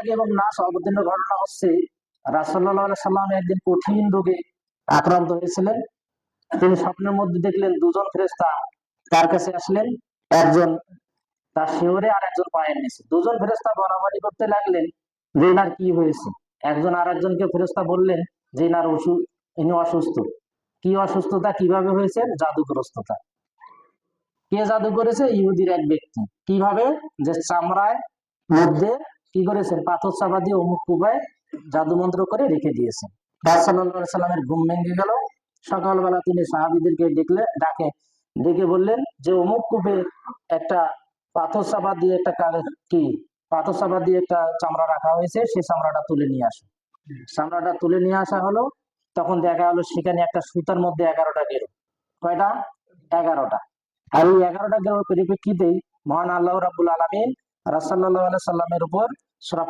আগে এবং নাস অবতীর্ণ ঘটনা হচ্ছে রাসল্লাহ একদিন কঠিন রোগে আক্রান্ত হয়েছিলেন। তিনি স্বপ্নের মধ্যে দেখলেন দুজন ফেরেস্তা তার কাছে আসলেন, একজন তার শিওরে আর একজন পায়ের নিচে। দুজন ফেরেস্তা বরাবরি করতে লাগলেন, যে এনার কি হয়েছে? একজন আর একজনকে ফেরেস্তা বললেন, যে এনার অসুখ ইনি অসুস্থ। কি অসুস্থতা, কীভাবে হয়েছে? জাদুগ্রস্ততা। কে জাদু করেছে? ইহুদির এক ব্যক্তি। কীভাবে? যে চামড়ায় মধ্যে কি করেছেন? পাথর চাপা দিয়ে অমুক কুবায় জাদু মন্ত্র করে রেখে দিয়েছেন। সাল্লামের ঘুম ভেঙে গেল। সকালবেলা তিনি সাহাবিদেরকে দেখলে, ডাকে, ডেকে বললেন যে, অমুক কূপে একটা পাথর চাপা দিয়ে একটা কি? পাথর চাপা দিয়ে একটা চামড়া রাখা হয়েছে, সেই চামড়াটা তুলে নিয়ে আসো। চামড়াটা তুলে নিয়ে আসা হলো, তখন দেখা হলো সেখানে একটা সুতার মধ্যে এগারোটা গেরো। কয়টা? এগারোটা। আর এই এগারোটা গেরোর পরিপ্রেক্ষিতেই মহান আল্লাহ রাবুল আলমিন রাসাল্লাহ সাল্লামের উপর সুরা